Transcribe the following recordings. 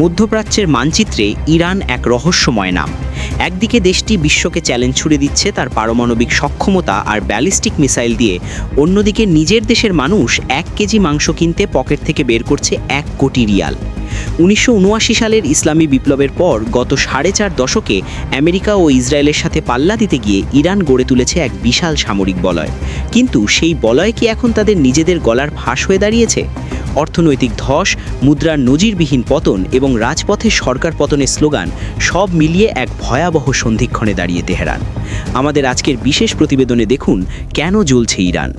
মধ্যপ্রাচ্যের মানচিত্রে ইরান এক রহস্যময় নাম। একদিকে দেশটি বিশ্বকে চ্যালেঞ্জ ছুড়ে দিচ্ছে তার পারমাণবিক সক্ষমতা আর ব্যালিস্টিক মিসাইল দিয়ে, অন্যদিকে নিজের দেশের মানুষ এক কেজি মাংস কিনতে পকেট থেকে বের করছে এক কোটি রিয়াল। উনিশশো উনআশি সালের ইসলামী বিপ্লবের পর গত সাড়ে চার দশকে আমেরিকা ও ইসরায়েলের সাথে পাল্লা দিতে গিয়ে ইরান গড়ে তুলেছে এক বিশাল সামরিক বলয়। কিন্তু সেই বলয় কি এখন তাদের নিজেদের গলার ফাঁস হয়ে দাঁড়িয়েছে? অর্থনৈতিক ধস, মুদ্রার নজিরবিহীন পতন এবং রাজপথে সরকার পতনের স্লোগান, সব মিলিয়ে এক ভয়াবহ সন্ধিক্ষণে দাঁড়িয়ে তেহরান। আমাদের আজকের বিশেষ প্রতিবেদনে দেখুন, কেন জ্বলছে ইরান?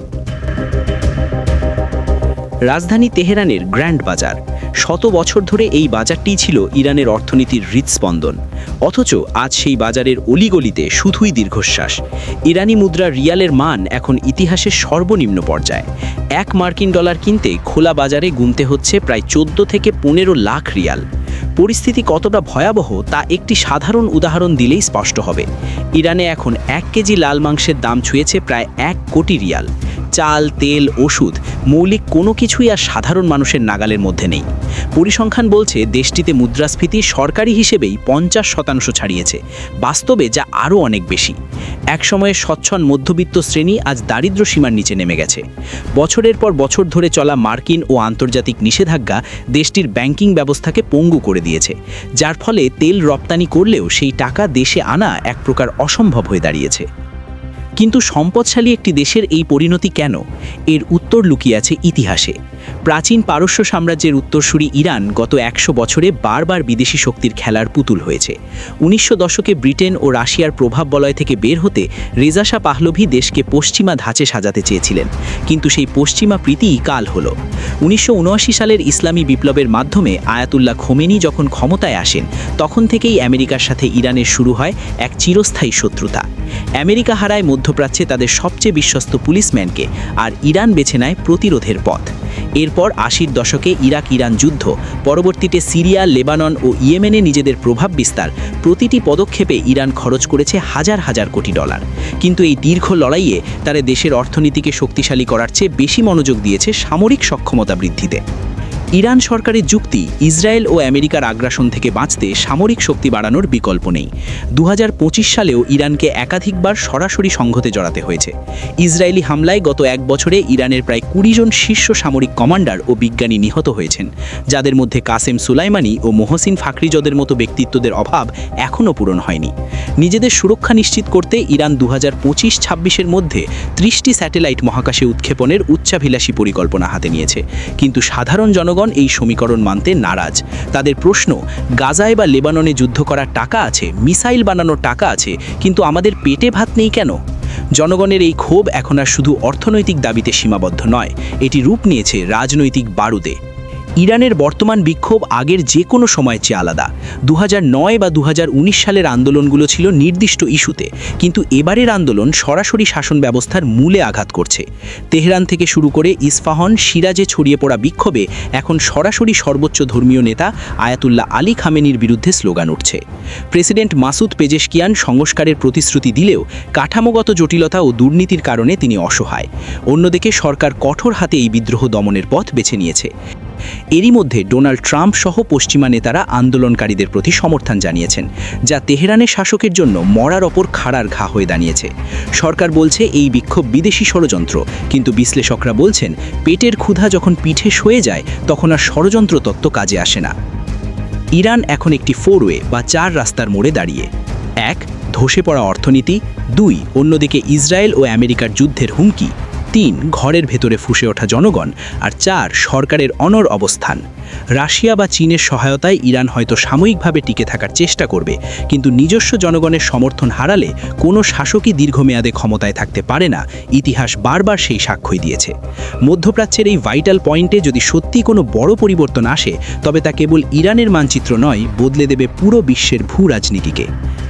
রাজধানী তেহরানের গ্র্যান্ড বাজার। শত বছর ধরে এই বাজারটিই ছিল ইরানের অর্থনীতির হৃৎস্পন্দন। অথচ আজ সেই বাজারের অলিগলিতে শুধুই দীর্ঘশ্বাস। ইরানি মুদ্রা রিয়ালের মান এখন ইতিহাসের সর্বনিম্ন পর্যায়ে। এক মার্কিন ডলার কিনতে খোলা বাজারে গুনতে হচ্ছে প্রায় চোদ্দ থেকে পনেরো লাখ রিয়াল। পরিস্থিতি কতটা ভয়াবহ তা একটি সাধারণ উদাহরণ দিলেই স্পষ্ট হবে। ইরানে এখন এক কেজি লাল মাংসের দাম ছুঁয়েছে প্রায় এক কোটি রিয়াল। চাল, তেল, ওষুধ, মৌলিক কোনো কিছুই আর সাধারণ মানুষের নাগালের মধ্যে নেই। পরিসংখ্যান বলছে, দেশটিতে মুদ্রাস্ফীতি সরকারি হিসেবেই পঞ্চাশ শতাংশ ছাড়িয়েছে। বাস্তবে যা আরও অনেক বেশি। একসময়ে স্বচ্ছন মধ্যবিত্ত শ্রেণি আজ দারিদ্র সীমার নিচে নেমে গেছে। বছরের পর বছর ধরে চলা মার্কিন ও আন্তর্জাতিক নিষেধাজ্ঞা দেশটির ব্যাংকিং ব্যবস্থাকে পঙ্গু করে দিয়েছে। যার ফলে তেল রপ্তানি করলেও সেই টাকা দেশে আনা এক প্রকার অসম্ভব হয়ে দাঁড়িয়েছে। কিন্তু সম্পদশালী একটি দেশের এই পরিণতি কেন? এর উত্তর লুকিয়ে আছে ইতিহাসে। প্রাচীন পারস্য সাম্রাজ্যের উত্তরসূরি ইরান গত একশো বছরে বারবার বিদেশি শক্তির খেলার পুতুল হয়েছে। উনিশশো দশকে ব্রিটেন ও রাশিয়ার প্রভাব বলয় থেকে বের হতে রেজাশা পাহলভি দেশকে পশ্চিমা ধাঁচে সাজাতে চেয়েছিলেন। কিন্তু সেই পশ্চিমা প্রীতিই কাল হলো। উনিশশো সালের ইসলামী বিপ্লবের মাধ্যমে আয়াতুল্লাহ খোমেনি যখন ক্ষমতায় আসেন, তখন থেকেই আমেরিকার সাথে ইরানের শুরু হয় এক চিরস্থায়ী শত্রুতা। আমেরিকা হারায় মধ্যপ্রাচ্যে তাদের সবচেয়ে বিশ্বস্ত পুলিশম্যানকে আর ইরান বেছে নেয় প্রতিরোধের পথ। এরপর আশির দশকে ইরাক ইরান যুদ্ধ, পরবর্তীতে সিরিয়া, লেবানন ও ইয়েমেনে নিজেদের প্রভাব বিস্তার, প্রতিটি পদক্ষেপে ইরান খরচ করেছে হাজার হাজার কোটি ডলার। কিন্তু এই দীর্ঘ লড়াইয়ে তারা দেশের অর্থনীতিকে শক্তিশালী করার চেয়ে বেশি মনোযোগ দিয়েছে সামরিক সক্ষমতা বৃদ্ধিতে। ইরান সরকারের যুক্তি, ইসরায়েল ও আমেরিকার আগ্রাসন থেকে বাঁচতে সামরিক শক্তি বাড়ানোর বিকল্প নেই। দু হাজার পঁচিশ সালেও ইরানকে একাধিকবার সরাসরি সংঘতে জড়াতে হয়েছে। ইসরায়েলি হামলায় গত এক বছরে ইরানের প্রায় কুড়ি জন শীর্ষ সামরিক কমান্ডার ও বিজ্ঞানী নিহত হয়েছেন, যাদের মধ্যে কাসেম সুলাইমানি ও মোহসিন ফাকরিজদের মতো ব্যক্তিত্বদের অভাব এখনও পূরণ হয়নি। নিজেদের সুরক্ষা নিশ্চিত করতে ইরান দু হাজার পঁচিশ ছাব্বিশের মধ্যে ত্রিশটি স্যাটেলাইট মহাকাশে উৎক্ষেপণের উচ্চাভিলাষী পরিকল্পনা হাতে নিয়েছে। কিন্তু সাধারণ জনগণ জনগণ এই সমীকরণ মানতে নারাজ। তাদের প্রশ্ন, গাজায় বা লেবাননে যুদ্ধ করার টাকা আছে, মিসাইল বানানোর টাকা আছে, কিন্তু আমাদের পেটে ভাত নেই কেন? জনগণের এই ক্ষোভ এখন আর শুধু অর্থনৈতিক দাবিতে সীমাবদ্ধ নয়, এটি রূপ নিয়েছে রাজনৈতিক বারুদে। ইরানের বর্তমান বিক্ষোভ আগের যে কোনো সময়ের চেয়ে আলাদা। দু হাজার নয় বা দু হাজার উনিশ সালের আন্দোলনগুলো ছিল নির্দিষ্ট ইস্যুতে, কিন্তু এবারের আন্দোলন সরাসরি শাসন ব্যবস্থার মূলে আঘাত করছে। তেহরান থেকে শুরু করে ইস্ফাহন সিরাজে ছড়িয়ে পড়া বিক্ষোভে এখন সরাসরি সর্বোচ্চ ধর্মীয় নেতা আয়াতুল্লাহ আলী খামেনির বিরুদ্ধে স্লোগান উঠছে। প্রেসিডেন্ট মাসুদ পেজেশকিয়ান সংস্কারের প্রতিশ্রুতি দিলেও কাঠামোগত জটিলতা ও দুর্নীতির কারণে তিনি অসহায়। অন্যদিকে সরকার কঠোর হাতে এই বিদ্রোহ দমনের পথ বেছে নিয়েছে। এরই মধ্যে ডোনাল্ড ট্রাম্প সহ পশ্চিমা নেতারা আন্দোলনকারীদের প্রতি সমর্থন জানিয়েছেন, যা তেহরানের শাসকের জন্য মরার ওপর খাড়ার ঘা হয়ে দাঁড়িয়েছে। সরকার বলছে এই বিক্ষোভ বিদেশি ষড়যন্ত্র, কিন্তু বিশ্লেষকরা বলছেন, পেটের ক্ষুধা যখন পিঠে সয়ে যায়, তখন আর ষড়যন্ত্র তত্ত্ব কাজে আসে না। ইরান এখন একটি ফোরওয়ে বা চার রাস্তার মোড়ে দাঁড়িয়ে। এক, ধসে পড়া অর্থনীতি। দুই, অন্যদিকে ইসরায়েল ও আমেরিকার যুদ্ধের হুমকি। তিন ঘরের ভেতরে ফুসে ওঠা জনগণ আর চার সরকারের অনর অবস্থান। রাশিয়া বা চীনের সহায়তায় ইরান হয়তো সাময়িকভাবে টিকে থাকার চেষ্টা করবে, কিন্তু নিজস্ব জনগণের সমর্থন হারালে কোনো শাসকই দীর্ঘমেয়াদে ক্ষমতায় থাকতে পারে না, ইতিহাস বারবার সেই সাক্ষ্যই দিয়েছে। মধ্যপ্রাচ্যের এই ভাইটাল পয়েন্টে যদি সত্যি কোনো বড় পরিবর্তন আসে, তবে তা কেবল ইরানের মানচিত্র নয়, বদলে দেবে পুরো বিশ্বের ভূ রাজনীতিকে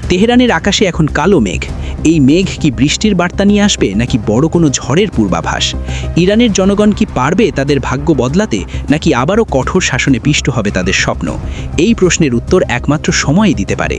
তেহরানের আকাশে এখন কালো মেঘ। এই মেঘ কি বৃষ্টির বার্তা নিয়ে আসবে নাকি বড় কোনো ঝড়ের পূর্বাভাস? ইরানের জনগণ কি পারবে তাদের ভাগ্য বদলাতে নাকি আবারও কঠোর শাসনে পিষ্ট হবে তাদের স্বপ্ন? এই প্রশ্নের উত্তর একমাত্র সময়ই দিতে পারে।